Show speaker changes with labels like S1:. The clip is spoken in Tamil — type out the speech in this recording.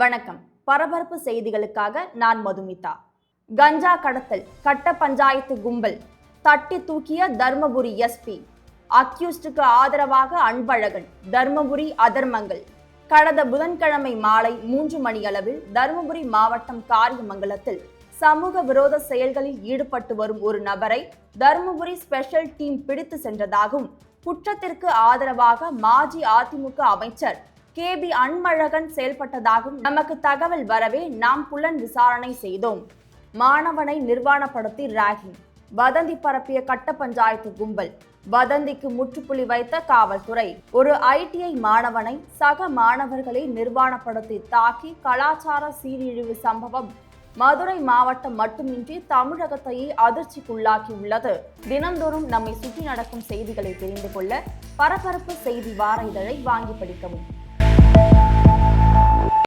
S1: வணக்கம். பரபரப்பு செய்திகளுக்காக நான் மதுமிதா. கஞ்சா கடத்தல் கட்ட பஞ்சாயத்து கும்பல் தட்டி தூக்கிய தர்மபுரி எஸ்பி அக்யூஸ்டுக்கு ஆதரவாக அன்பழகன் தர்மபுரி அதர்மங்கள். கடந்த புதன்கிழமை மாலை மூன்று மணியளவில் தருமபுரி மாவட்டம் காரியமங்கலத்தில் சமூக விரோத செயல்களில் ஈடுபட்டு வரும் ஒரு நபரை தருமபுரி ஸ்பெஷல் டீம் பிடித்து சென்றதாகவும் குற்றத்திற்கு ஆதரவாக மாஜி அதிமுக அமைச்சர் கே பி அன்பழகன் செயல்பட்டதாகவும் நமக்கு தகவல் வரவே நாம் புலன் விசாரணை செய்தோம். மாணவனை நிர்வாணப்படுத்தி ராகிங் வதந்தி பரப்பிய கட்ட பஞ்சாயத்து கும்பல். வதந்திக்கு முற்றுப்புள்ளி வைத்த காவல்துறை. ஒரு ஐடிஐ மாணவனை சக மாணவர்களை நிர்வாணப்படுத்தி தாக்கி கலாச்சார சீரழிவு சம்பவம் மதுரை மாவட்டம் மட்டுமின்றி தமிழகத்தையே அதிர்ச்சிக்குள்ளாக்கியுள்ளது. தினந்தோறும் நம்மை சுற்றி நடக்கும் செய்திகளை தெரிந்து கொள்ள பரபரப்பு செய்தி வார இதழை வாங்கி படிக்கவும். you